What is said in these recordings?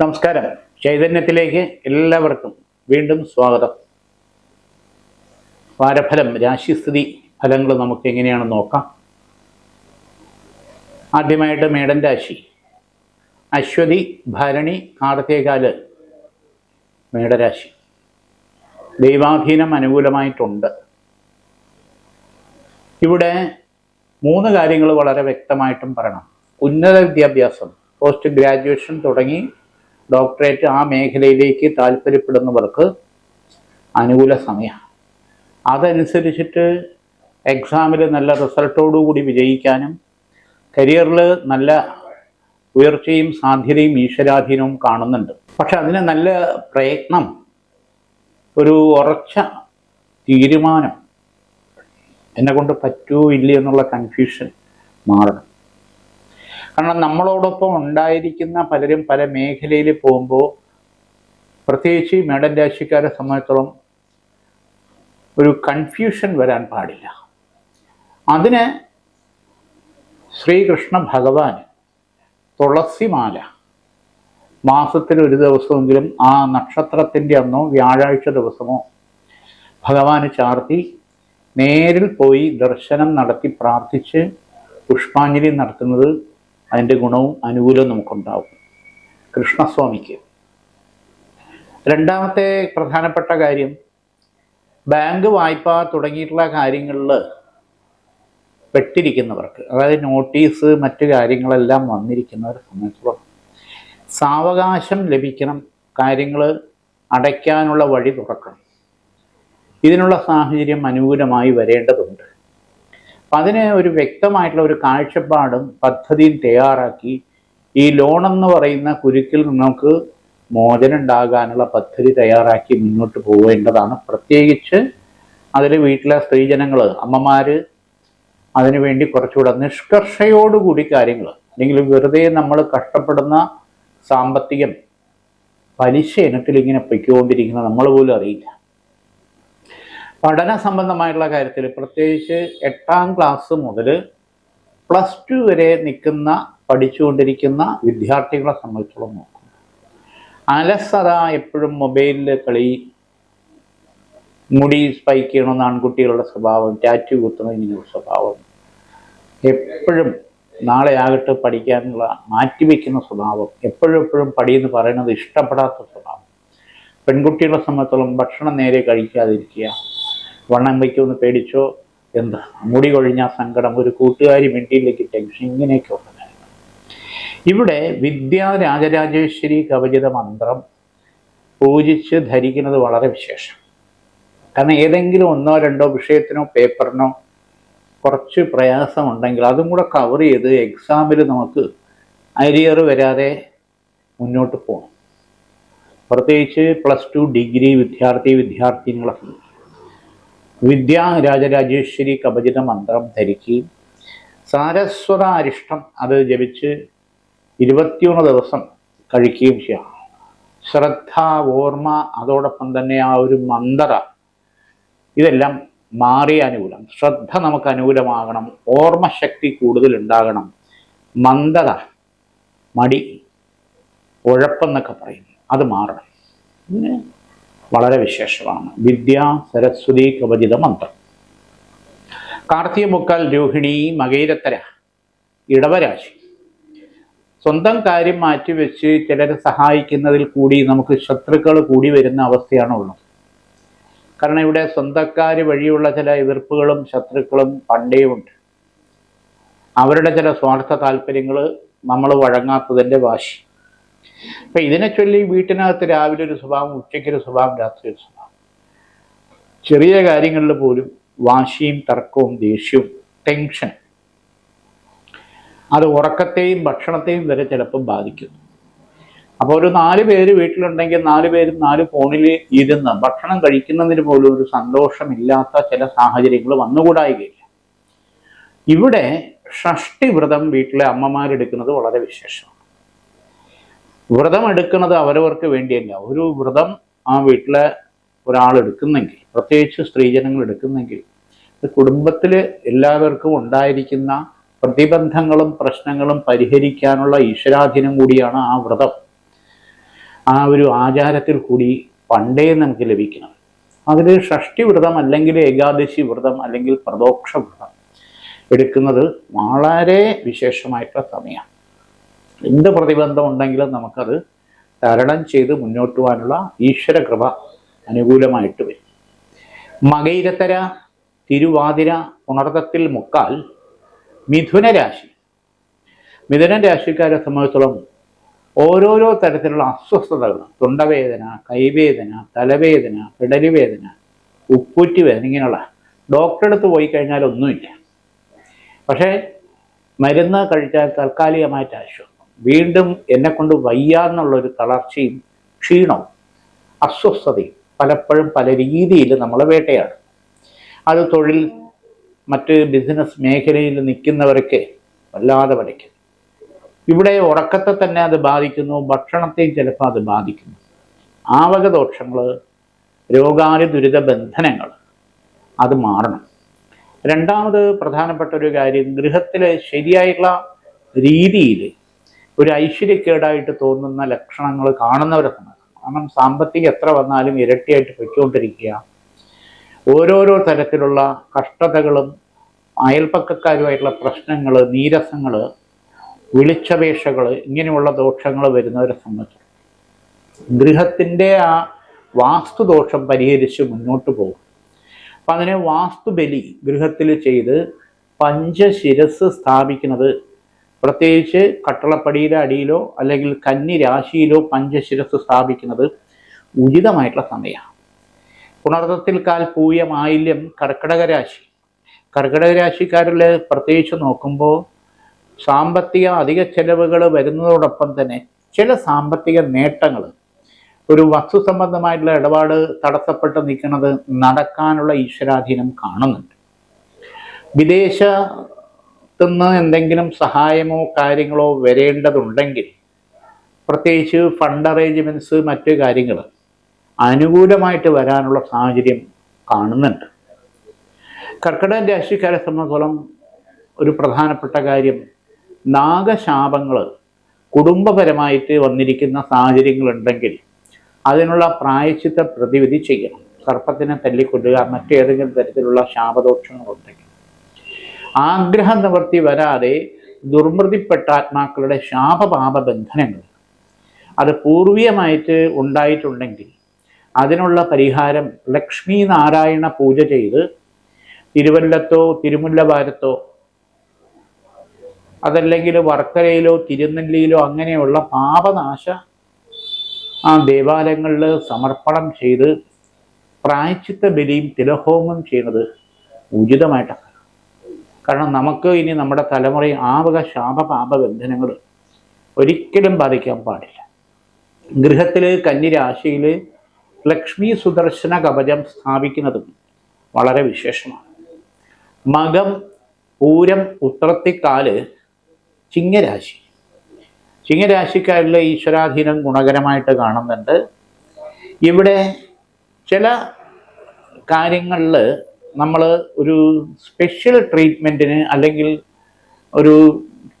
നമസ്കാരം. ചൈതന്യത്തിലേക്ക് എല്ലാവർക്കും വീണ്ടും സ്വാഗതം. വാരഫലം രാശിസ്ഥിതി ഫലങ്ങൾ നമുക്ക് എങ്ങനെയാണ് നോക്കാം. ആദ്യമായിട്ട് മേടൻ രാശി. അശ്വതി ഭരണി കാർത്തികാൽ മേടരാശി. ദൈവാധീനം അനുകൂലമായിട്ടുണ്ട്. ഇവിടെ മൂന്ന് കാര്യങ്ങൾ വളരെ വ്യക്തമായിട്ടും പറയണം. ഉന്നത വിദ്യാഭ്യാസം പോസ്റ്റ് ഗ്രാജുവേഷൻ തുടങ്ങി ഡോക്ടറേറ്റ് ആ മേഖലയിലേക്ക് താല്പര്യപ്പെടുന്നവർക്ക് അനുകൂല സമയമാണ്. അതനുസരിച്ചിട്ട് എക്സാമിൽ നല്ല റിസൾട്ടോടുകൂടി വിജയിക്കാനും കരിയറിൽ നല്ല ഉയർച്ചയും സാധ്യതയും ഈശ്വരാധീനവും കാണുന്നുണ്ട്. പക്ഷെ അതിന് നല്ല പ്രയത്നം ഒരു ഉറച്ച തീരുമാനം എന്നെ കൊണ്ട് പറ്റുമോ ഇല്ല എന്നുള്ള കൺഫ്യൂഷൻ മാറണം. കാരണം നമ്മളോടൊപ്പം ഉണ്ടായിരിക്കുന്ന പലരും പല മേഖലയിൽ പോകുമ്പോൾ പ്രത്യേകിച്ച് ഈ മേടൻ രാശിക്കാരെ സംബന്ധിച്ചിടത്തോളം ഒരു കൺഫ്യൂഷൻ വരാൻ പാടില്ല. അതിന് ശ്രീകൃഷ്ണ ഭഗവാൻ തുളസിമാല മാസത്തിൽ ഒരു ദിവസമെങ്കിലും ആ നക്ഷത്രത്തിന്റെ അന്നോ വ്യാഴാഴ്ച ദിവസമോ ഭഗവാന് ചാർത്തി നേരിൽ പോയി ദർശനം നടത്തി പ്രാർത്ഥിച്ച് പുഷ്പാഞ്ജലി നടത്തുന്നത് അതിന്റെ ഗുണവും അനുകൂലവും നമുക്കുണ്ടാവും. കൃഷ്ണസ്വാമിക്ക്. രണ്ടാമത്തെ പ്രധാനപ്പെട്ട കാര്യം ബാങ്ക് വായ്പ തുടങ്ങിയിട്ടുള്ള കാര്യങ്ങളിൽ പെട്ടിരിക്കുന്നവർക്ക് അതായത് നോട്ടീസ് മറ്റു കാര്യങ്ങളെല്ലാം വന്നിരിക്കുന്നവരെ സംബന്ധിച്ചിടത്തോളം സാവകാശം ലഭിക്കണം കാര്യങ്ങൾ അടയ്ക്കാനുള്ള വഴി തുറക്കണം. ഇതിനുള്ള സാഹചര്യം അനുകൂലമായി വരേണ്ടതുണ്ട്. അപ്പം അതിന് ഒരു വ്യക്തമായിട്ടുള്ള ഒരു കാഴ്ചപ്പാടും പദ്ധതിയും തയ്യാറാക്കി ഈ ലോൺ എന്ന് പറയുന്ന കുരുക്കിൽ നമുക്ക് മോചനം ഉണ്ടാകാനുള്ള പദ്ധതി തയ്യാറാക്കി മുന്നോട്ട് പോവേണ്ടതാണ് പ്രത്യേകിച്ച് അതിൽ വീട്ടിലെ സ്ത്രീജനങ്ങൾ അമ്മമാർ അതിനുവേണ്ടി കുറച്ചുകൂടെ നിഷ്കർഷയോടുകൂടി കാര്യങ്ങൾ അല്ലെങ്കിൽ വെറുതെ നമ്മൾ കഷ്ടപ്പെടുന്ന സാമ്പത്തികം പലിശ ഇനത്തിൽ ഇങ്ങനെ പൊയ്ക്കൊണ്ടിരിക്കുന്ന നമ്മൾ പോലും അറിയില്ല. പഠന സംബന്ധമായിട്ടുള്ള കാര്യത്തിൽ പ്രത്യേകിച്ച് എട്ടാം ക്ലാസ് മുതൽ പ്ലസ് ടു വരെ നിൽക്കുന്ന പഠിച്ചുകൊണ്ടിരിക്കുന്ന വിദ്യാർത്ഥികളെ സംബന്ധിച്ചോളം നോക്കും. അലസത എപ്പോഴും മൊബൈലിൽ കളി മുടി സ്പൈക്ക് ചെയ്യണമെന്ന് ആൺകുട്ടികളുടെ സ്വഭാവം ടാറ്റു കുത്തണം ഇങ്ങനെയുള്ള സ്വഭാവം എപ്പോഴും നാളെ ആകട്ടെ പഠിക്കാനുള്ള മാറ്റിവെക്കുന്ന സ്വഭാവം എപ്പോഴും എപ്പോഴും പടിയെന്ന് പറയുന്നത് ഇഷ്ടപ്പെടാത്ത സ്വഭാവം. പെൺകുട്ടികളെ സംബന്ധിച്ചോളം ഭക്ഷണം നേരെ കഴിക്കാതിരിക്കുക വണ്ണം വയ്ക്കുമെന്ന് പേടിച്ചോ എന്താ മുടി കൊഴിഞ്ഞ സങ്കടം ഒരു കൂട്ടുകാരി മിണ്ടിയിലേക്ക് ടെൻഷൻ ഇങ്ങനെയൊക്കെ ഉണ്ടായിരുന്നു ഇവിടെ വിദ്യാ രാജരാജേശ്വരി കവചിത മന്ത്രം പൂജിച്ച് ധരിക്കുന്നത് വളരെ വിശേഷം. കാരണം ഏതെങ്കിലും ഒന്നോ രണ്ടോ വിഷയത്തിനോ പേപ്പറിനോ കുറച്ച് പ്രയാസമുണ്ടെങ്കിൽ അതും കൂടെ കവർ ചെയ്ത് എക്സാമിൽ നമുക്ക് അരിയർ വരാതെ മുന്നോട്ട് പോകണം പ്രത്യേകിച്ച് പ്ലസ് ടു ഡിഗ്രി വിദ്യാർത്ഥി വിദ്യാർത്ഥിനികളെ സംബന്ധിച്ച്. വിദ്യാ രാജരാജേശ്വരി കവചിത മന്ത്രം ധരിക്കുകയും സാരസ്വത അരിഷ്ടം അത് ജപിച്ച് ഇരുപത്തിയൊന്ന് ദിവസം കഴിക്കുകയും ചെയ്യാം. ശ്രദ്ധ ഓർമ്മ അതോടൊപ്പം തന്നെ ആ ഒരു മന്ദത ഇതെല്ലാം മാറിയ അനുകൂലം. ശ്രദ്ധ നമുക്ക് അനുകൂലമാകണം ഓർമ്മശക്തി കൂടുതൽ ഉണ്ടാകണം മന്ദത മടി ഉഴപ്പെന്നൊക്കെ പറയും. അത് മാറണം. വളരെ വിശേഷമാണ്. വിദ്യ സരസ്വതി കവചിത മന്ത്രം. കാർത്തിക മുക്കാൽ രോഹിണി മകൈരത്തര ഇടവരാശി. സ്വന്തം കാര്യം മാറ്റിവെച്ച് ചിലരെ സഹായിക്കുന്നതിൽ കൂടി നമുക്ക് ശത്രുക്കൾ കൂടി വരുന്ന അവസ്ഥയാണ് ഉള്ളത്. കാരണം ഇവിടെ സ്വന്തക്കാർ വഴിയുള്ള ചില എതിർപ്പുകളും ശത്രുക്കളും പണ്ടേ ഉണ്ട്. അവരുടെ ചില സ്വാർത്ഥ താല്പര്യങ്ങൾ നമ്മൾ വഴങ്ങാത്തതിന്റെ വാശി. അപ്പം ഇതിനെ ചൊല്ലി വീട്ടിനകത്ത് രാവിലെ ഒരു സ്വഭാവം ഉച്ചയ്ക്ക് ഒരു സ്വഭാവം രാത്രി ഒരു സ്വഭാവം. ചെറിയ കാര്യങ്ങളിൽ പോലും വാശിയും തർക്കവും ദേഷ്യവും ടെൻഷൻ അത് ഉറക്കത്തെയും ഭക്ഷണത്തെയും വരെ ചിലപ്പോൾ ബാധിക്കുന്നു. അപ്പോൾ ഒരു നാല് പേര് വീട്ടിലുണ്ടെങ്കിൽ നാല് പേരും നാല് ഫോണിൽ ഇരുന്ന് ഭക്ഷണം കഴിക്കുന്നതിന് പോലും ഒരു സന്തോഷമില്ലാത്ത ചില സാഹചര്യങ്ങൾ വന്നുകൂടായികയില്ല. ഇവിടെ ഷഷ്ടി വ്രതം വീട്ടിലെ അമ്മമാരെടുക്കുന്നത് വളരെ വിശേഷമാണ്. വ്രതം എടുക്കുന്നത് അവരവർക്ക് വേണ്ടിയല്ല. ഒരു വ്രതം ആ വീട്ടിലെ ഒരാൾ എടുക്കുന്നെങ്കിൽ പ്രത്യേകിച്ച് സ്ത്രീജനങ്ങൾ എടുക്കുന്നെങ്കിൽ കുടുംബത്തിൽ എല്ലാവർക്കും ഉണ്ടായിരിക്കുന്ന പ്രതിബന്ധങ്ങളും പ്രശ്നങ്ങളും പരിഹരിക്കാനുള്ള ഈശ്വരാധീനം കൂടിയാണ് ആ വ്രതം. ആ ഒരു ആചാരത്തിൽ കൂടി പണ്ടേ നമുക്ക് ലഭിക്കുന്നത് അതിൽ ഷഷ്ടി വ്രതം അല്ലെങ്കിൽ ഏകാദശി വ്രതം അല്ലെങ്കിൽ പ്രദോക്ഷ വ്രതം എടുക്കുന്നത് വളരെ വിശേഷമായിട്ടുള്ള സമയമാണ്. എന്ത് പ്രതിബന്ധം ഉണ്ടെങ്കിലും നമുക്കത് തരണം ചെയ്ത് മുന്നോട്ട് പോകാനുള്ള ഈശ്വര കൃപ അനുകൂലമായിട്ട് വരും. മകയിരത്തര തിരുവാതിര ഉണർത്തത്തിൽ മുക്കാൽ മിഥുന രാശി. മിഥുന രാശിക്കാരെ സംബന്ധിച്ചോളം ഓരോരോ തരത്തിലുള്ള അസ്വസ്ഥതകൾ തൊണ്ടവേദന കൈവേദന തലവേദന പിടലുവേദന ഉപ്പൂറ്റി വേദന ഇങ്ങനെയുള്ള ഡോക്ടറെ അടുത്ത് പോയി കഴിഞ്ഞാൽ ഒന്നുമില്ല പക്ഷേ മരുന്ന് കഴിച്ചാൽ താൽക്കാലികമായിട്ട് ആശ്വാസം. വീണ്ടും എന്നെ കൊണ്ട് വയ്യാന്നുള്ളൊരു തളർച്ചയും ക്ഷീണവും അസ്വസ്ഥതയും പലപ്പോഴും പല രീതിയിൽ നമ്മളെ വേട്ടയാണ് അത് തൊഴിൽ മറ്റ് ബിസിനസ് മേഖലയിൽ നിൽക്കുന്നവരൊക്കെ വല്ലാതെ വരയ്ക്കും ഇവിടെ ഉറക്കത്തെ തന്നെ അത് ബാധിക്കുന്നു ഭക്ഷണത്തെയും ചിലപ്പോൾ അത് ബാധിക്കുന്നു. ആവകദോഷങ്ങൾ രോഗാതി ദുരിത ബന്ധനങ്ങൾ അത് മാറണം. രണ്ടാമത് പ്രധാനപ്പെട്ട ഒരു കാര്യം ഗൃഹത്തിലെ ശരിയായിട്ടുള്ള രീതിയിൽ ഒരു ഐശ്വര്യക്കേടായിട്ട് തോന്നുന്ന ലക്ഷണങ്ങൾ കാണുന്നവരെ സംബന്ധിച്ച് കാരണം സാമ്പത്തികം എത്ര വന്നാലും ഇരട്ടിയായിട്ട് പൊയ്ക്കൊണ്ടിരിക്കുക. ഓരോരോ തരത്തിലുള്ള കഷ്ടതകളും അയൽപ്പക്കക്കാരുമായിട്ടുള്ള പ്രശ്നങ്ങൾ നീരസങ്ങൾ വിളിച്ചപേക്ഷകൾ ഇങ്ങനെയുള്ള ദോഷങ്ങൾ വരുന്നവരെ സംബന്ധിച്ച് ഗൃഹത്തിന്റെ ആ വാസ്തുദോഷം പരിഹരിച്ച് മുന്നോട്ട് പോകും. അപ്പം അതിനെ വാസ്തുബലി ഗൃഹത്തിൽ ചെയ്ത് പഞ്ചശിരസ് സ്ഥാപിക്കുന്നത് പ്രത്യേകിച്ച് കട്ടളപ്പടിയുടെ അടിയിലോ അല്ലെങ്കിൽ കന്നി രാശിയിലോ പഞ്ചശിരസ് സ്ഥാപിക്കുന്നത് ഉചിതമായിട്ടുള്ള സമയമാണ്. പുണർത്തത്തിൽ കാൽ പൂയ മാലിന്യം കർക്കിടക രാശി. കർക്കിടക രാശിക്കാരിൽ പ്രത്യേകിച്ച് നോക്കുമ്പോൾ സാമ്പത്തിക അധിക ചെലവുകൾ വരുന്നതോടൊപ്പം തന്നെ ചില സാമ്പത്തിക നേട്ടങ്ങൾ ഒരു വസ്തു സംബന്ധമായിട്ടുള്ള ഇടപാട് തടസ്സപ്പെട്ട് നിൽക്കുന്നത് നടക്കാനുള്ള ഈശ്വരാധീനം കാണുന്നുണ്ട്. വിദേശത്തുനിന്ന് എന്തെങ്കിലും സഹായമോ കാര്യങ്ങളോ വരേണ്ടതുണ്ടെങ്കിൽ പ്രത്യേകിച്ച് ഫണ്ട് അറേഞ്ച്മെന്റ്സ് മറ്റു കാര്യങ്ങൾ അനുകൂലമായിട്ട് വരാനുള്ള സാഹചര്യം കാണുന്നുണ്ട്. കർക്കിടക രാശിക്കാരെ സംബന്ധിച്ചോളം ഒരു പ്രധാനപ്പെട്ട കാര്യം നാഗശാപങ്ങൾ കുടുംബപരമായിട്ട് വന്നിരിക്കുന്ന സാഹചര്യങ്ങളുണ്ടെങ്കിൽ അതിനുള്ള പ്രായച്ചിത്ത പ്രതിവിധി ചെയ്യണം. സർപ്പത്തിനെ തല്ലിക്കൊല്ലുക മറ്റേതെങ്കിലും തരത്തിലുള്ള ശാപദോഷങ്ങളുണ്ടെങ്കിൽ. ആഗ്രഹ നിവൃത്തി വരാതെ ദുർമൃതിപ്പെട്ട ആത്മാക്കളുടെ ശാപപാപ ബന്ധനങ്ങൾ അത് പൂർവീയമായിട്ട് ഉണ്ടായിട്ടുണ്ടെങ്കിൽ അതിനുള്ള പരിഹാരം ലക്ഷ്മി നാരായണ പൂജ ചെയ്ത് തിരുവല്ലത്തോ തിരുമുല്ലവാരത്തോ അതല്ലെങ്കിൽ വർക്കരയിലോ തിരുനെല്ലിയിലോ അങ്ങനെയുള്ള പാപനാശ ആ ദേവാലയങ്ങളിൽ സമർപ്പണം ചെയ്ത് പ്രായച്ചിത്ത ബലിയും തിലഹോമം ചെയ്യുന്നത് ഉചിതമായിട്ടാണ്. കാരണം നമുക്ക് ഇനി നമ്മുടെ തലമുറയെ ആവക വക ശാപപാപ ബന്ധനങ്ങൾ ഒരിക്കലും ബാധിക്കാൻ പാടില്ല. ഗൃഹത്തിൽ കന്നിരാശിയിൽ ലക്ഷ്മി സുദർശന കവചം സ്ഥാപിക്കുന്നതും വളരെ വിശേഷമാണ്. മകം പൂരം ഉത്രത്തിക്കാൽ ചിങ്ങരാശി. ചിങ്ങരാശിക്കാരിലെ ഈശ്വരാധീനം ഗുണകരമായിട്ട് കാണുന്നുണ്ട്. ഇവിടെ ചില കാര്യങ്ങളിൽ നമ്മൾ ഒരു സ്പെഷ്യൽ ട്രീറ്റ്മെന്റിന് അല്ലെങ്കിൽ ഒരു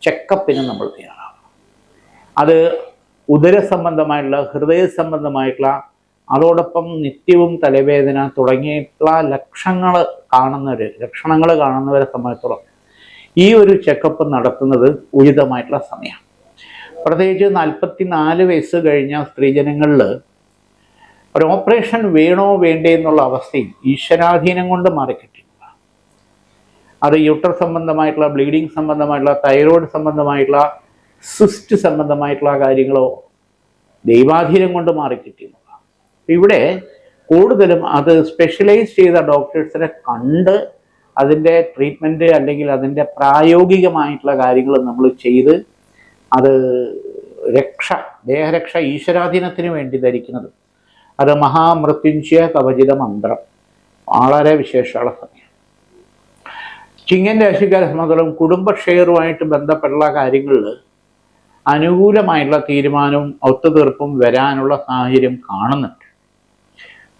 ചെക്കപ്പിന് നമ്മൾ തയ്യാറാവും അത് ഉദര സംബന്ധമായിട്ടുള്ള ഹൃദയ സംബന്ധമായിട്ടുള്ള അതോടൊപ്പം നിത്യവും തലവേദന തുടങ്ങിയിട്ടുള്ള ലക്ഷങ്ങൾ കാണുന്നവർ ലക്ഷണങ്ങൾ കാണുന്നവരെ സംബന്ധിച്ചോളം ഈ ഒരു ചെക്കപ്പ് നടത്തുന്നത് ഉചിതമായിട്ടുള്ള സമയമാണ് പ്രത്യേകിച്ച് നാൽപ്പത്തി നാല് വയസ്സ് കഴിഞ്ഞ സ്ത്രീജനങ്ങളിൽ ഒരു ഓപ്പറേഷൻ വേണോ വേണ്ടേ എന്നുള്ള അവസ്ഥയിൽ ഈശ്വരാധീനം കൊണ്ട് മാറിക്കിട്ടില്ല. അത് യൂട്ടർ സംബന്ധമായിട്ടുള്ള ബ്ലീഡിങ് സംബന്ധമായിട്ടുള്ള തൈറോയ്ഡ് സംബന്ധമായിട്ടുള്ള സിസ്റ്റ് സംബന്ധമായിട്ടുള്ള കാര്യങ്ങളോ ദൈവാധീനം കൊണ്ട് മാറിക്കിട്ടിയെന്നുള്ളതാണ് ഇവിടെ കൂടുതലും അത് സ്പെഷ്യലൈസ് ചെയ്ത ഡോക്ടേഴ്സിനെ കണ്ട് അതിന്റെ ട്രീറ്റ്മെന്റ് അല്ലെങ്കിൽ അതിന്റെ പ്രായോഗികമായിട്ടുള്ള കാര്യങ്ങൾ നമ്മൾ ചെയ്ത് അത് രക്ഷ ദേഹരക്ഷ ഈശ്വരാധീനത്തിന് വേണ്ടി ധരിക്കുന്നത് അത് മഹാമൃത്യുഞ്ജയ കവചിത മന്ത്രം. വളരെ വിശേഷമുള്ള സമയം. ചിങ്ങൻ രാശിക്കാരെ സംബന്ധിച്ചും കുടുംബക്ഷയറുമായിട്ട് ബന്ധപ്പെട്ടുള്ള കാര്യങ്ങളിൽ അനുകൂലമായിട്ടുള്ള തീരുമാനവും ഒത്തുതീർപ്പും വരാനുള്ള സാഹചര്യം കാണുന്നുണ്ട്.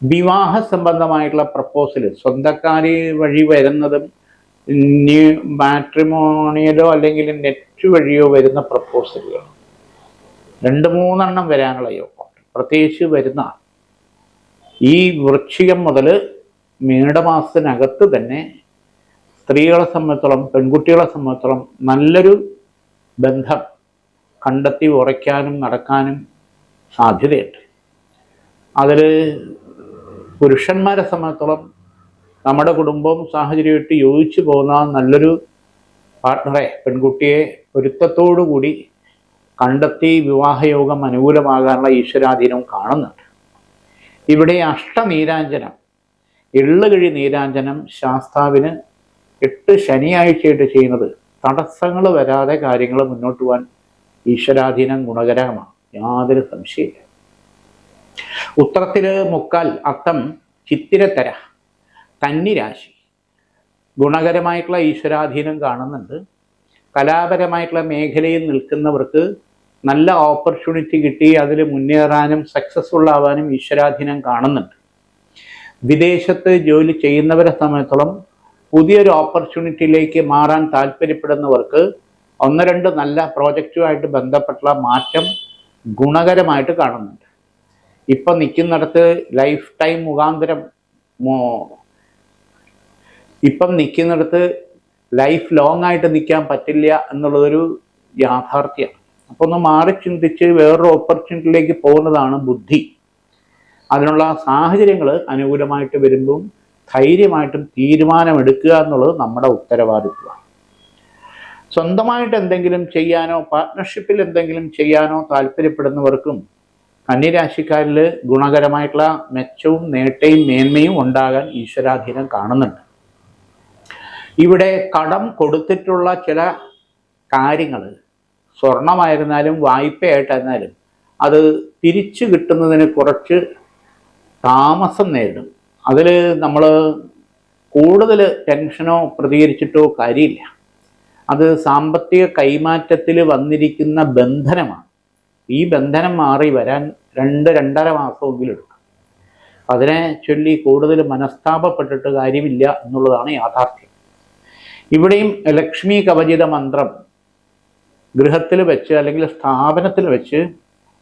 വിവാഹ സംബന്ധമായിട്ടുള്ള പ്രപ്പോസൽ സ്വന്തക്കാരി വഴി വരുന്നതും മാട്രിമോണിയലോ അല്ലെങ്കിൽ നെറ്റ് വഴിയോ വരുന്ന പ്രപ്പോസലുകൾ രണ്ട് മൂന്നെണ്ണം വരാനുള്ള യോഗമുണ്ട്. പ്രത്യേകിച്ച് വരുന്ന ഈ വൃക്ഷികം മുതൽ മേടമാസത്തിനകത്ത് തന്നെ സ്ത്രീകളെ സംബന്ധിച്ചോളം പെൺകുട്ടികളെ സംബന്ധിച്ചോളം നല്ലൊരു ബന്ധം കണ്ടെത്തി ഉറയ്ക്കാനും നടക്കാനും സാധ്യതയുണ്ട്. അതിൽ പുരുഷന്മാരെ സംബന്ധിച്ചോളം നമ്മുടെ കുടുംബവും സാഹചര്യമായിട്ട് യോജിച്ചു പോകുന്ന നല്ലൊരു പാർട്ട്ണറെ പെൺകുട്ടിയെ പൊരുത്തത്തോടു കൂടി കണ്ടെത്തി വിവാഹയോഗം അനുകൂലമാകാനുള്ള ഈശ്വരാധീനവും കാണുന്നുണ്ട്. ഇവിടെ അഷ്ടനീരാഞ്ജനം എള്ളുകിഴി നീരാഞ്ജനം ശാസ്താവിന് എട്ട് ശനിയാഴ്ചയായിട്ട് ചെയ്യുന്നത്. തടസ്സങ്ങൾ വരാതെ കാര്യങ്ങൾ മുന്നോട്ട് പോകാൻ ഈശ്വരാധീനം ഗുണകരമാണ്. യാതൊരു സംശയമില്ല ഉത്തരത്തിൽ മുക്കാൽ അത്തം ചിത്തിരത്തര കന്നിരാശി. ഗുണകരമായിട്ടുള്ള ഈശ്വരാധീനം കാണുന്നുണ്ട്. കലാപരമായിട്ടുള്ള മേഖലയിൽ നിൽക്കുന്നവർക്ക് നല്ല ഓപ്പർച്യൂണിറ്റി കിട്ടി അതിൽ മുന്നേറാനും സക്സസ്ഫുൾ ആവാനും ഈശ്വരാധീനം കാണുന്നുണ്ട്. വിദേശത്ത് ജോലി ചെയ്യുന്നവരെ സംബന്ധിച്ചോളം പുതിയൊരു ഓപ്പർച്യൂണിറ്റിയിലേക്ക് മാറാൻ താല്പര്യപ്പെടുന്നവർക്ക് ഒന്ന് രണ്ട് നല്ല പ്രോജക്റ്റുമായിട്ട് ബന്ധപ്പെട്ടുള്ള മാറ്റം ഗുണകരമായിട്ട് കാണുന്നുണ്ട്. ഇപ്പം നിൽക്കുന്നിടത്ത് ലൈഫ് ടൈം മുഖാന്തരം ഇപ്പം നിൽക്കുന്നിടത്ത് ലൈഫ് ലോങ് ആയിട്ട് നിൽക്കാൻ പറ്റില്ല എന്നുള്ളതൊരു യാഥാർത്ഥ്യമാണ് അപ്പോൾ ഒന്ന് മാറി ചിന്തിച്ച് വേറൊരു ഓപ്പർച്യൂണിറ്റിയിലേക്ക് പോകുന്നതാണ് ബുദ്ധി. അതിനുള്ള സാഹചര്യങ്ങൾ അനുകൂലമായിട്ട് വരുമ്പം ധൈര്യമായിട്ടും തീരുമാനമെടുക്കുക എന്നുള്ളത് നമ്മുടെ ഉത്തരവാദിത്വമാണ് സ്വന്തമായിട്ട് എന്തെങ്കിലും ചെയ്യാനോ പാർട്ട്ണർഷിപ്പിൽ എന്തെങ്കിലും ചെയ്യാനോ താല്പര്യപ്പെടുന്നവർക്കും കന്യരാശിക്കാരിൽ ഗുണകരമായിട്ടുള്ള മെച്ചവും നേട്ടയും മേന്മയും ഉണ്ടാകാൻ ഈശ്വരാധീനം കാണുന്നുണ്ട്. ഇവിടെ കടം കൊടുത്തിട്ടുള്ള ചില കാര്യങ്ങൾ സ്വർണമായിരുന്നാലും വായ്പയായിട്ടായിരുന്നാലും അത് തിരിച്ചു കിട്ടുന്നതിന് കുറച്ച് താമസം നേരിടും. അതിൽ നമ്മൾ കൂടുതൽ ടെൻഷനോ പ്രതികരിച്ചിട്ടോ കാര്യമില്ല. അത് സാമ്പത്തിക കൈമാറ്റത്തിൽ വന്നിരിക്കുന്ന ബന്ധനമാണ്. ഈ ബന്ധനം മാറി വരാൻ രണ്ട് രണ്ടര മാസമെങ്കിലും എടുക്കും. അതിനെ ചൊല്ലി കൂടുതൽ മനസ്താപപ്പെട്ടിട്ട് കാര്യമില്ല എന്നുള്ളതാണ് യാഥാർത്ഥ്യം. ഇവിടെയും ലക്ഷ്മി കവചിത മന്ത്രം ഗൃഹത്തിൽ വെച്ച് അല്ലെങ്കിൽ സ്ഥാപനത്തിൽ വെച്ച്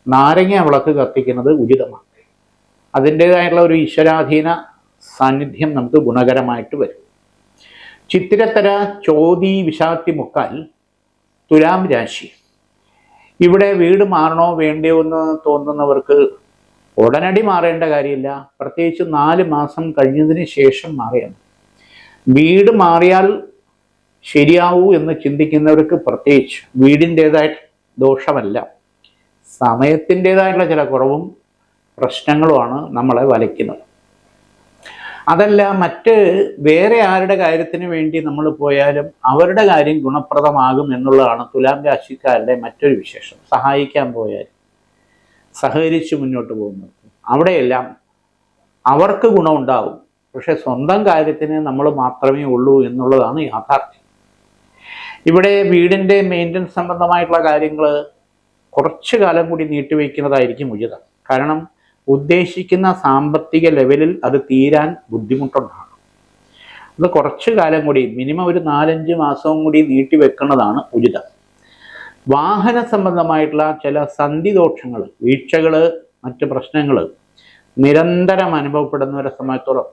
നാരങ്ങ വിളക്ക് കത്തിക്കുന്നത് ഉചിതമാണ്. അതിന്റേതായിട്ടുള്ള ഒരു ഈശ്വരാധീന സാന്നിധ്യം നമുക്ക് ഗുണകരമായിട്ട് വരും. ചിത്തിരത്തര ചോതി വിഷാത്തി മുക്കാൽ തുലാം രാശി. ഇവിടെ വീട് മാറണോ വേണ്ടയോ എന്ന് തോന്നുന്നവർക്ക് ഉടനടി മാറേണ്ട കാര്യമില്ല. പ്രത്യേകിച്ച് നാല് മാസം കഴിഞ്ഞതിന് ശേഷം മാറിയാണ്. വീട് മാറിയാൽ ശരിയാവൂ എന്ന് ചിന്തിക്കുന്നവർക്ക് പ്രത്യേകിച്ച് വീടിന്റെതായിട്ട് ദോഷമല്ല. സമയത്തിന്റെതായിട്ടുള്ള ചില കുറവും പ്രശ്നങ്ങളുമാണ് നമ്മളെ വലയ്ക്കുന്നത്. അതല്ല മറ്റ് വേറെ ആരുടെ കാര്യത്തിന് വേണ്ടി നമ്മൾ പോയാലും അവരുടെ കാര്യം ഗുണപ്രദമാകും എന്നുള്ളതാണ് തുലാം രാശിക്കാരുടെ മറ്റൊരു വിശേഷം. സഹായിക്കാൻ പോയാൽ സഹകരിച്ച് മുന്നോട്ട് പോകുന്നത് അവിടെയെല്ലാം അവർക്ക് ഗുണമുണ്ടാവും. പക്ഷെ സ്വന്തം കാര്യത്തിന് നമ്മൾ മാത്രമേ ഉള്ളൂ എന്നുള്ളതാണ് യാഥാർത്ഥ്യം. ഇവിടെ വീടിന്റെ മെയിന്റനൻസ് സംബന്ധമായിട്ടുള്ള കാര്യങ്ങൾ കുറച്ച് കാലം കൂടി നീട്ടിവെക്കുന്നതായിരിക്കും ഉചിതം. കാരണം ഉദ്ദേശിക്കുന്ന സാമ്പത്തിക ലെവലിൽ അത് തീരാൻ ബുദ്ധിമുട്ടുണ്ടാകും. അത് കുറച്ച് കാലം കൂടി മിനിമം ഒരു നാലഞ്ച് മാസവും കൂടി നീട്ടിവെക്കുന്നതാണ് ഉചിതം. വാഹന സംബന്ധമായിട്ടുള്ള ചില സന്ധിദോഷങ്ങൾ വീഴ്ചകൾ മറ്റ് പ്രശ്നങ്ങൾ നിരന്തരം അനുഭവപ്പെടുന്നവരെ സംബന്ധിച്ചോളം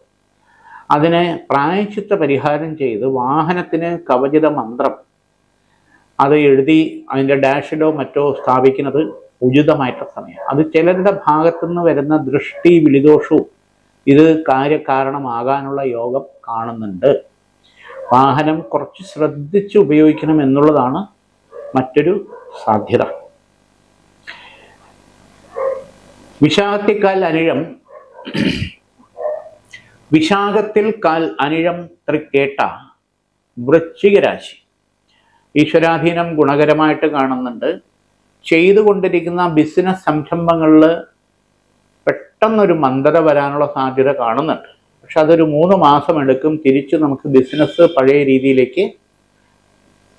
അതിനെ പ്രായച്ചിത്ത പരിഹാരം ചെയ്ത് വാഹനത്തിന് കവചിത മന്ത്രം അത് എഴുതി അതിന്റെ ഡാഷിലോ മറ്റോ സ്ഥാപിക്കുന്നത് ഉചിതമായിട്ടുള്ള സമയം അത് ചിലരുടെ ഭാഗത്തുനിന്ന് വരുന്ന ദൃഷ്ടി വിളിദോഷവും ഇത് കാര്യകാരണമാകാനുള്ള യോഗം കാണുന്നുണ്ട്. വാഹനം കുറച്ച് ശ്രദ്ധിച്ച് ഉപയോഗിക്കണം എന്നുള്ളതാണ് മറ്റൊരു സാധ്യത. വിശാഖത്തിക്കാൽ അനിഴം വിശാഖത്തിൽ കാൽ അനിഴം തൃക്കേട്ട വൃശ്ചിക രാശി ഈശ്വരാധീനം ഗുണകരമായിട്ട് കാണുന്നുണ്ട്. ചെയ്തുകൊണ്ടിരിക്കുന്ന ബിസിനസ് സംരംഭങ്ങളിൽ പെട്ടെന്നൊരു മന്ദത വരാനുള്ള സാധ്യത കാണുന്നുണ്ട്. പക്ഷെ അതൊരു മൂന്ന് മാസം എടുക്കും തിരിച്ച് നമുക്ക് ബിസിനസ് പഴയ രീതിയിലേക്ക്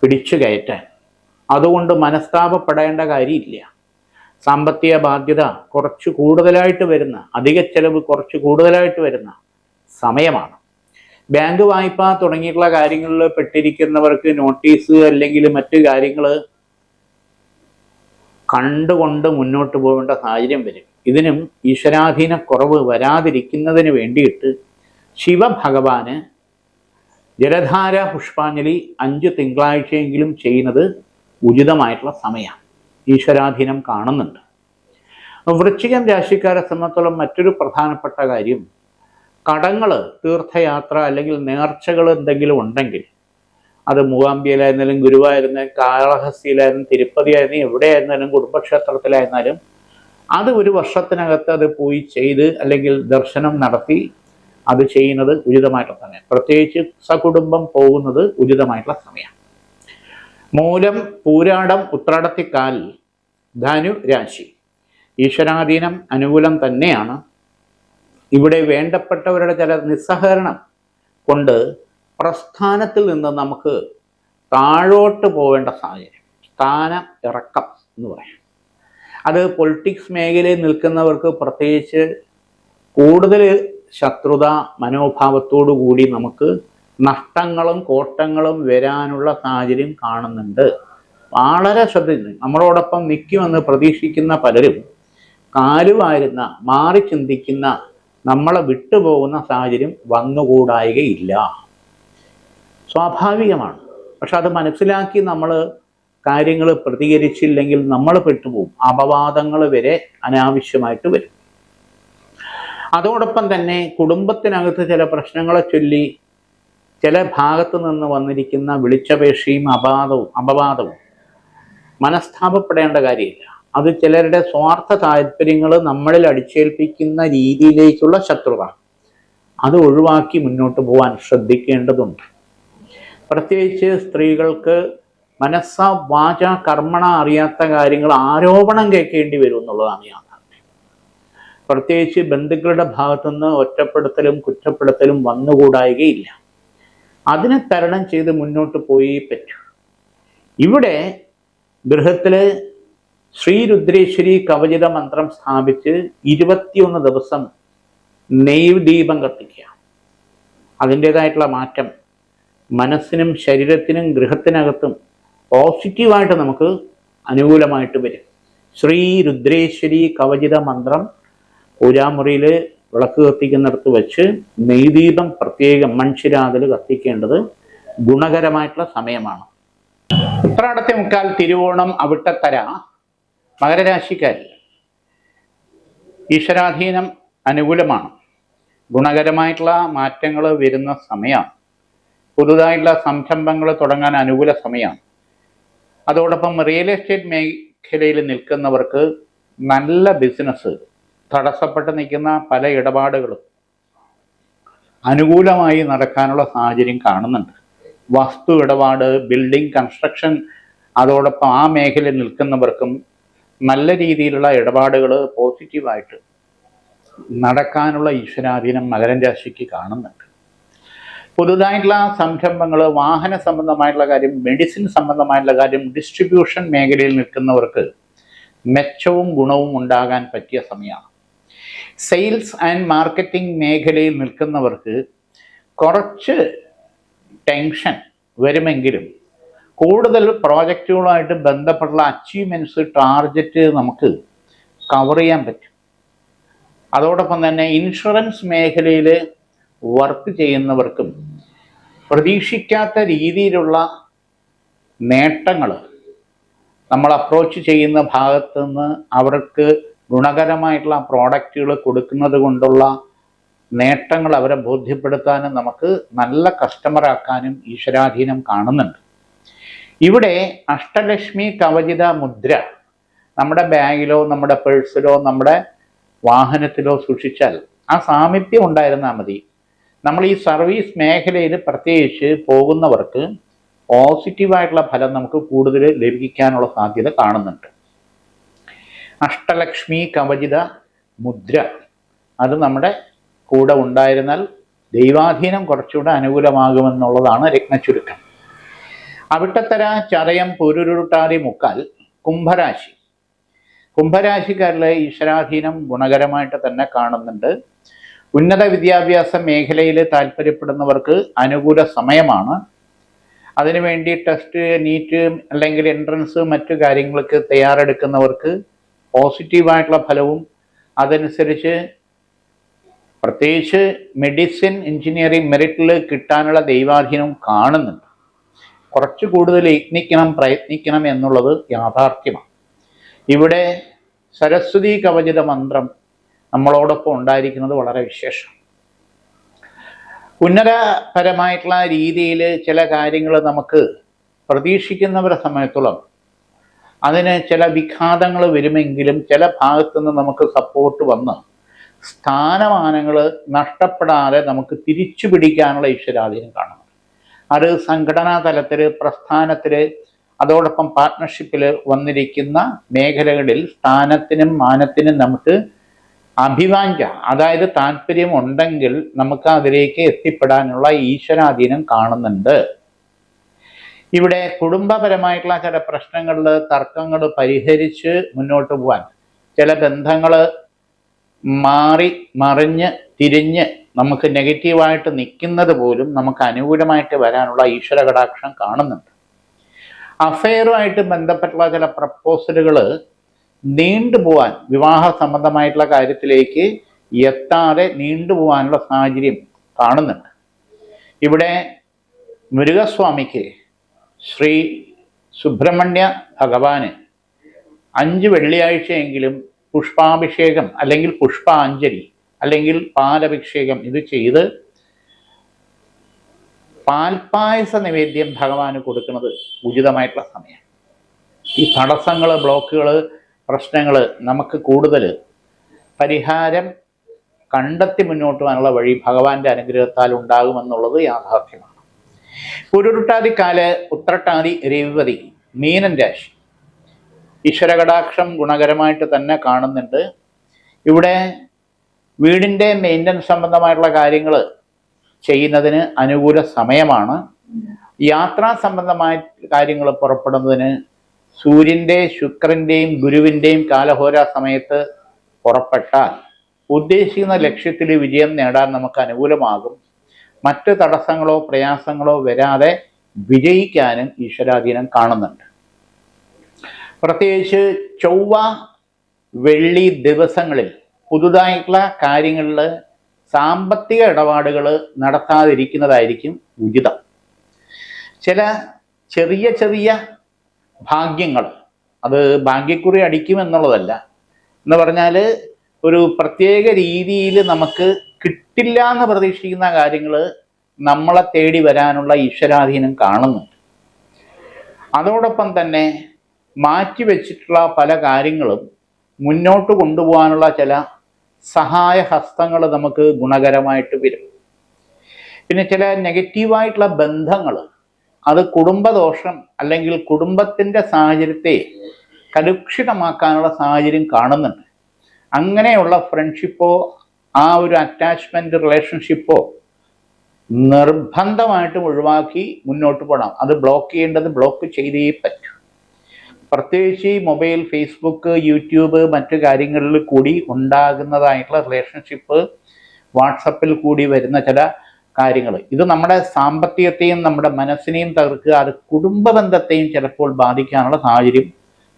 പിടിച്ചു കയറ്റാൻ. അതുകൊണ്ട് മനസ്താപപ്പെടേണ്ട കാര്യമില്ല. സാമ്പത്തിക ബാധ്യത കുറച്ച് കൂടുതലായിട്ട് വരുന്ന അധിക ചെലവ് കുറച്ച് കൂടുതലായിട്ട് വരുന്ന സമയമാണ്. ബാങ്ക് വായ്പ തുടങ്ങിയിട്ടുള്ള കാര്യങ്ങളിൽ പെട്ടിരിക്കുന്നവർക്ക് നോട്ടീസ് അല്ലെങ്കിൽ മറ്റു കാര്യങ്ങൾ കണ്ടുകൊണ്ട് മുന്നോട്ട് പോകേണ്ട സാഹചര്യം വരും. ഇതിനും ഈശ്വരാധീന കുറവ് വരാതിരിക്കുന്നതിന് വേണ്ടിയിട്ട് ശിവഭഗവാന് ജലധാര പുഷ്പാഞ്ജലി അഞ്ച് തിങ്കളാഴ്ചയെങ്കിലും ചെയ്യുന്നത് ഉചിതമായിട്ടുള്ള സമയമാണ്. ഈശ്വരാധീനം കാണുന്നുണ്ട്. വൃശ്ചികം രാശിക്കാരെ സംബന്ധിച്ചോളം മറ്റൊരു പ്രധാനപ്പെട്ട കാര്യം കടങ്ങൾ തീർത്ഥയാത്ര അല്ലെങ്കിൽ നേർച്ചകൾ എന്തെങ്കിലും ഉണ്ടെങ്കിൽ അത് മൂകാംബിയിലായിരുന്നാലും ഗുരുവായിരുന്നാലും കാളഹസ്തിയിലായിരുന്നാലും തിരുപ്പതിയായിരുന്നാലും എവിടെയായിരുന്നാലും കുടുംബക്ഷേത്രത്തിലായിരുന്നാലും അത് ഒരു വർഷത്തിനകത്ത് അത് പോയി ചെയ്ത് അല്ലെങ്കിൽ ദർശനം നടത്തി അത് ചെയ്യുന്നത് ഉചിതമായിട്ടുള്ള സമയം പ്രത്യേകിച്ച് സകുടുംബം പോകുന്നത് ഉചിതമായിട്ടുള്ള സമയമാണ്. മൂലം പൂരാടം ഉത്രാടത്തിക്കാൽ ധനു രാശി ഈശ്വരാധീനം അനുകൂലം തന്നെയാണ്. ഇവിടെ വേണ്ടപ്പെട്ടവരുടെ ചില നിസ്സഹകരണം കൊണ്ട് പ്രസ്ഥാനത്തിൽ നിന്ന് നമുക്ക് താഴോട്ട് പോവേണ്ട സാഹചര്യം സ്ഥാന ഇറക്കം എന്ന് പറയാം. അത് പൊളിറ്റിക്സ് മേഖലയിൽ നിൽക്കുന്നവർക്ക് പ്രത്യേകിച്ച് കൂടുതൽ ശത്രുത മനോഭാവത്തോടു കൂടി നമുക്ക് നഷ്ടങ്ങളും കോട്ടങ്ങളും വരാനുള്ള സാഹചര്യം കാണുന്നുണ്ട്. വളരെ ശ്രദ്ധിച്ചു നമ്മളോടൊപ്പം നിൽക്കുമെന്ന് പ്രതീക്ഷിക്കുന്ന പലരും കാലുവായിരുന്ന മാറി ചിന്തിക്കുന്ന നമ്മളെ വിട്ടുപോകുന്ന സാഹചര്യം വന്നുകൂടായികയില്ല. സ്വാഭാവികമാണ്. പക്ഷെ അത് മനസ്സിലാക്കി നമ്മൾ കാര്യങ്ങൾ പ്രതികരിച്ചില്ലെങ്കിൽ നമ്മൾ പെട്ടുപോകും. അപവാദങ്ങൾ വരെ അനാവശ്യമായിട്ട് വരും. അതോടൊപ്പം തന്നെ കുടുംബത്തിനകത്ത് ചില പ്രശ്നങ്ങളെ ചൊല്ലി ചില ഭാഗത്ത് നിന്ന് വന്നിരിക്കുന്ന വിളിച്ചപേക്ഷയും അപാദവും അപവാദവും മനസ്താപപ്പെടേണ്ട കാര്യമില്ല. അത് ചിലരുടെ സ്വാർത്ഥ താല്പര്യങ്ങൾ നമ്മളിൽ അടിച്ചേൽപ്പിക്കുന്ന രീതിയിലേക്കുള്ള ശത്രുത അത് ഒഴിവാക്കി മുന്നോട്ട് പോകാൻ ശ്രദ്ധിക്കേണ്ടതുണ്ട്. പ്രത്യേകിച്ച് സ്ത്രീകൾക്ക് മനസ്സ വാച കർമ്മണ അറിയാത്ത കാര്യങ്ങൾ ആരോപണം കേൾക്കേണ്ടി വരും എന്നുള്ളതാണ് യാഥാർത്ഥ്യം. പ്രത്യേകിച്ച് ബന്ധുക്കളുടെ ഭാഗത്തുനിന്ന് ഒറ്റപ്പെടുത്തലും കുറ്റപ്പെടുത്തലും വന്നുകൂടായികയില്ല. അതിനെ തരണം ചെയ്ത് മുന്നോട്ട് പോയി പറ്റൂ. ഇവിടെ ഗൃഹത്തിൽ ശ്രീരുദ്രേശ്വരി കവചിത മന്ത്രം സ്ഥാപിച്ച് ഇരുപത്തിയൊന്ന് ദിവസം നെയ്വ് ദീപം കത്തിക്കുക. അതിന്റേതായിട്ടുള്ള മാറ്റം. മനസ്സിനും ശരീരത്തിനും ഗൃഹത്തിനകത്തും പോസിറ്റീവായിട്ട് നമുക്ക് അനുകൂലമായിട്ട് വരും. ശ്രീ രുദ്രേശ്വരി കവചിത മന്ത്രം പൂജാമുറിയിൽ വിളക്ക് കത്തിക്കുന്നിടത്ത് വെച്ച് നെയ്ദീപം പ്രത്യേകം മൺശിരാതിൽ കത്തിക്കേണ്ടത് ഗുണകരമായിട്ടുള്ള സമയമാണ്. ഉത്രാടത്തെ മുക്കാൽ തിരുവോണം അവിട്ടത്തര. മകരരാശിക്കാരിൽ ഈശ്വരാധീനം അനുകൂലമാണ്. ഗുണകരമായിട്ടുള്ള മാറ്റങ്ങൾ വരുന്ന സമയമാണ് പുതുതായിട്ടുള്ള സംരംഭങ്ങൾ തുടങ്ങാൻ അനുകൂല സമയമാണ് അതോടൊപ്പം റിയൽ എസ്റ്റേറ്റ് മേഖലയിൽ നിൽക്കുന്നവർക്ക് നല്ല ബിസിനസ് തടസ്സപ്പെട്ട് നിൽക്കുന്ന പല ഇടപാടുകളും അനുകൂലമായി നടക്കാനുള്ള സാഹചര്യം കാണുന്നുണ്ട്. വസ്തു ഇടപാട് ബിൽഡിംഗ് കൺസ്ട്രക്ഷൻ അതോടൊപ്പം ആ മേഖലയിൽ നിൽക്കുന്നവർക്കും നല്ല രീതിയിലുള്ള ഇടപാടുകൾ പോസിറ്റീവായിട്ട് നടക്കാനുള്ള ഈശ്വരാധീനം മകരം രാശിക്ക് കാണുന്നുണ്ട്. പുതുതായിട്ടുള്ള സംരംഭങ്ങൾ വാഹന സംബന്ധമായിട്ടുള്ള കാര്യം മെഡിസിൻ സംബന്ധമായിട്ടുള്ള കാര്യം ഡിസ്ട്രിബ്യൂഷൻ മേഖലയിൽ നിൽക്കുന്നവർക്ക് മെച്ചവും ഗുണവും ഉണ്ടാകാൻ പറ്റിയ സമയമാണ്. സെയിൽസ് ആൻഡ് മാർക്കറ്റിംഗ് മേഖലയിൽ നിൽക്കുന്നവർക്ക് കുറച്ച് ടെൻഷൻ വരുമെങ്കിലും കൂടുതൽ പ്രോജക്റ്റുകളുമായിട്ട് ബന്ധപ്പെട്ടുള്ള അച്ചീവ്മെന്റ്സ് ടാർജറ്റ് നമുക്ക് കവർ ചെയ്യാൻ പറ്റും. അതോടൊപ്പം തന്നെ ഇൻഷുറൻസ് മേഖലയിൽ വർക്ക് ചെയ്യുന്നവർക്കും പ്രതീക്ഷിക്കാത്ത രീതിയിലുള്ള നേട്ടങ്ങൾ നമ്മൾ അപ്രോച്ച് ചെയ്യുന്ന ഭാഗത്തു നിന്ന് അവർക്ക് ഗുണകരമായിട്ടുള്ള പ്രോഡക്റ്റുകൾ കൊടുക്കുന്നത് കൊണ്ടുള്ള നേട്ടങ്ങൾ അവരെ ബോധ്യപ്പെടുത്താനും നമുക്ക് നല്ല കസ്റ്റമർ ആക്കാനും ഈശ്വരാധീനം കാണുന്നുണ്ട്. ഇവിടെ അഷ്ടലക്ഷ്മി കവചിത മുദ്ര നമ്മുടെ ബാഗിലോ നമ്മുടെ പേഴ്സിലോ നമ്മുടെ വാഹനത്തിലോ സൂക്ഷിച്ചാൽ ആ സാമീപ്യം ഉണ്ടായിരുന്നാൽ മതി. നമ്മൾ ഈ സർവീസ് മേഖലയിൽ പ്രത്യേകിച്ച് പോകുന്നവർക്ക് പോസിറ്റീവായിട്ടുള്ള ഫലം നമുക്ക് കൂടുതൽ ലഭിക്കാനുള്ള സാധ്യത കാണുന്നുണ്ട്. അഷ്ടലക്ഷ്മി കവചിത മുദ്ര. അത് നമ്മുടെ കൂടെ ഉണ്ടായിരുന്നാൽ ദൈവാധീനം കുറച്ചുകൂടെ അനുകൂലമാകുമെന്നുള്ളതാണ് രത്നച്ചുരുക്കം. അവിട്ടത്തര ചതയം പൊരുരുട്ടാതി മുക്കാൽ കുംഭരാശി. കുംഭരാശിക്കാരിലെ ഈശ്വരാധീനം ഗുണകരമായിട്ട് തന്നെ കാണുന്നുണ്ട്. ഉന്നത വിദ്യാഭ്യാസ മേഖലയിൽ താല്പര്യപ്പെടുന്നവർക്ക് അനുകൂല സമയമാണ്. അതിനുവേണ്ടി ടെസ്റ്റ് നീറ്റ് അല്ലെങ്കിൽ എൻട്രൻസ് മറ്റു കാര്യങ്ങൾക്ക് തയ്യാറെടുക്കുന്നവർക്ക് പോസിറ്റീവായിട്ടുള്ള ഫലവും അതനുസരിച്ച് പ്രത്യേകിച്ച് മെഡിസിൻ എഞ്ചിനീയറിംഗ് മെറിറ്റിൽ കിട്ടാനുള്ള ദൈവാധീനം കാണുന്നുണ്ട്. കുറച്ച് കൂടുതൽ യജ്ഞിക്കണം പ്രയത്നിക്കണം എന്നുള്ളത് യാഥാർത്ഥ്യമാണ്. ഇവിടെ സരസ്വതി കവചിത മന്ത്രം നമ്മളോടൊപ്പം ഉണ്ടായിരിക്കുന്നത് വളരെ വിശേഷം. ഉന്നതപരമായിട്ടുള്ള രീതിയിൽ ചില കാര്യങ്ങൾ നമുക്ക് പ്രതീക്ഷിക്കുന്നവരെ സമയത്തോളം അതിന് ചില വിഘാതങ്ങൾ വരുമെങ്കിലും ചില ഭാഗത്തു നിന്ന് നമുക്ക് സപ്പോർട്ട് വന്ന് സ്ഥാനമാനങ്ങൾ നഷ്ടപ്പെടാതെ നമുക്ക് തിരിച്ചു പിടിക്കാനുള്ള ഈശ്വരാധീനം കാണുന്നു അത് സംഘടനാ തലത്തിൽ പ്രസ്ഥാനത്തിൽ അതോടൊപ്പം പാർട്ട്ണർഷിപ്പിൽ വന്നിരിക്കുന്ന മേഖലകളിൽ സ്ഥാനത്തിനും മാനത്തിനും നമുക്ക് അഭിവാഞ്ച അതായത് താല്പര്യം ഉണ്ടെങ്കിൽ നമുക്ക് അതിലേക്ക് എത്തിപ്പെടാനുള്ള ഈശ്വരാധീനം കാണുന്നുണ്ട്. ഇവിടെ കുടുംബപരമായിട്ടുള്ള ചില പ്രശ്നങ്ങളിൽ തർക്കങ്ങൾ പരിഹരിച്ച് മുന്നോട്ട് പോകാൻ ചില ബന്ധങ്ങൾ മാറി മറിഞ്ഞ് തിരിഞ്ഞ് നമുക്ക് നെഗറ്റീവായിട്ട് നിൽക്കുന്നത് പോലും നമുക്ക് അനുകൂലമായിട്ട് വരാനുള്ള ഈശ്വര കടാക്ഷം കാണുന്നുണ്ട്. അഫെയറുമായിട്ട് ബന്ധപ്പെട്ടുള്ള ചില പ്രപ്പോസലുകൾ നീണ്ടുപോവാൻ വിവാഹ സംബന്ധമായിട്ടുള്ള കാര്യത്തിലേക്ക് എത്താതെ നീണ്ടുപോകാനുള്ള സാഹചര്യം കാണുന്നുണ്ട്. ഇവിടെ മുരുകസ്വാമിക്ക് ശ്രീ സുബ്രഹ്മണ്യ ഭഗവാന് അഞ്ച് വെള്ളിയാഴ്ചയെങ്കിലും പുഷ്പാഭിഷേകം അല്ലെങ്കിൽ പുഷ്പാഞ്ജലി അല്ലെങ്കിൽ പാലഭിഷേകം ഇത് ചെയ്ത് പാൽപ്പായസ നിവേദ്യം ഭഗവാന് കൊടുക്കുന്നത് ഉചിതമായിട്ടുള്ള സമയം. ഈ തടസ്സങ്ങൾ ബ്ലോക്കുകൾ പ്രശ്നങ്ങൾ നമുക്ക് കൂടുതൽ പരിഹാരം കണ്ടെത്തി മുന്നോട്ട് പോകാനുള്ള വഴി ഭഗവാന്റെ അനുഗ്രഹത്താൽ ഉണ്ടാകുമെന്നുള്ളത് യാഥാർത്ഥ്യമാണ്. പുരുരുട്ടാതിക്കാൽ ഉത്രട്ടാതി രവിപതി മീനൻ രാശി ഈശ്വരകടാക്ഷം ഗുണകരമായിട്ട് തന്നെ കാണുന്നുണ്ട്. ഇവിടെ വീടിന്റെ മെയിന്റനൻസ് സംബന്ധമായിട്ടുള്ള കാര്യങ്ങൾ ചെയ്യുന്നതിന് അനുകൂല സമയമാണ്. യാത്രാ സംബന്ധമായ കാര്യങ്ങൾ പുറപ്പെടുന്നതിന് സൂര്യന്റെ ശുക്രന്റെയും ഗുരുവിന്റെയും കാലഹോര സമയത്ത് പുറപ്പെട്ടാൽ ഉദ്ദേശിക്കുന്ന ലക്ഷ്യത്തിൽ വിജയം നേടാൻ നമുക്ക് അനുകൂലമാകും. മറ്റ് തടസ്സങ്ങളോ പ്രയാസങ്ങളോ വരാതെ വിജയിക്കാനും ഈശ്വരാധീനം കാണുന്നുണ്ട്. പ്രത്യേകിച്ച് ചൊവ്വ വെള്ളി ദിവസങ്ങളിൽ പുതുതായിട്ടുള്ള കാര്യങ്ങളിൽ സാമ്പത്തിക ഇടപാടുകൾ നടത്താതിരിക്കുന്നതായിരിക്കും ഉചിതം. ചില ചെറിയ ചെറിയ ഭാഗ്യങ്ങൾ അത് ഭാഗ്യക്കുറി അടിക്കും എന്നുള്ളതല്ല. എന്ന് പറഞ്ഞാൽ ഒരു പ്രത്യേക രീതിയിൽ നമുക്ക് കിട്ടില്ല എന്ന് പ്രതീക്ഷിക്കുന്ന കാര്യങ്ങൾ നമ്മളെ തേടി വരാനുള്ള ഈശ്വരാധീനം കാണുന്നുണ്ട്. അതോടൊപ്പം തന്നെ മാറ്റിവെച്ചിട്ടുള്ള പല കാര്യങ്ങളും മുന്നോട്ട് കൊണ്ടുപോകാനുള്ള ചില സഹായ ഹസ്തങ്ങൾ നമുക്ക് ഗുണകരമായിട്ട് വരും. പിന്നെ ചില നെഗറ്റീവായിട്ടുള്ള ബന്ധങ്ങൾ അത് കുടുംബദോഷം അല്ലെങ്കിൽ കുടുംബത്തിന്റെ സാഹചര്യത്തെ കലുഷിതമാക്കാനുള്ള സാഹചര്യം കാണുന്നുണ്ട്. അങ്ങനെയുള്ള ഫ്രണ്ട്ഷിപ്പോ ആ ഒരു അറ്റാച്ച്മെന്റ് റിലേഷൻഷിപ്പോ നിർബന്ധമായിട്ടും ഒഴിവാക്കി മുന്നോട്ട് പോകണം. അത് ബ്ലോക്ക് ചെയ്യേണ്ടത് ബ്ലോക്ക് ചെയ്തേ പറ്റൂ. പ്രത്യേകിച്ച് ഈ മൊബൈൽ ഫേസ്ബുക്ക് യൂട്യൂബ് മറ്റു കാര്യങ്ങളിൽ കൂടി ഉണ്ടാകുന്നതായിട്ടുള്ള റിലേഷൻഷിപ്പ് വാട്സപ്പിൽ കൂടി വരുന്ന ചില കാര്യങ്ങൾ. ഇത് നമ്മുടെ സാമ്പത്തികത്തെയും നമ്മുടെ മനസ്സിനെയും തകർക്കുക അത് കുടുംബ ബന്ധത്തെയും ചിലപ്പോൾ ബാധിക്കാനുള്ള സാഹചര്യം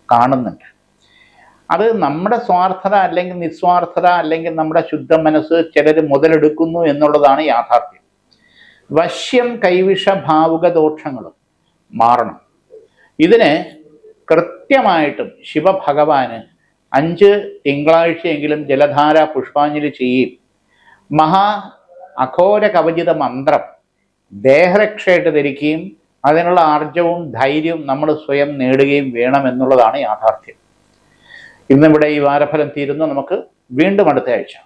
കാണുന്നുണ്ട്. അത് നമ്മുടെ സ്വാർത്ഥത അല്ലെങ്കിൽ നിസ്വാർത്ഥത അല്ലെങ്കിൽ നമ്മുടെ ശുദ്ധ മനസ്സ് ചിലർ മുതലെടുക്കുന്നു എന്നുള്ളതാണ് യാഥാർത്ഥ്യം. വശ്യം കൈവിഷ ഭാവുക ദോഷങ്ങളും മാറണം. ഇതിന് കൃത്യമായിട്ടും ശിവഭഗവാന് അഞ്ച് തിങ്കളാഴ്ചയെങ്കിലും ജലധാര പുഷ്പാഞ്ജലി ചെയ്യും. മഹാ അഘോര കവചിത മന്ത്രം ദേഹരക്ഷയായിട്ട് ധരിക്കുകയും അതിനുള്ള ആർജവും ധൈര്യവും നമ്മൾ സ്വയം നേടുകയും വേണമെന്നുള്ളതാണ് യാഥാർത്ഥ്യം. ഇന്നിവിടെ ഈ വാരഫലം തീരുന്നു. നമുക്ക് വീണ്ടും അടുത്ത ആഴ്ച.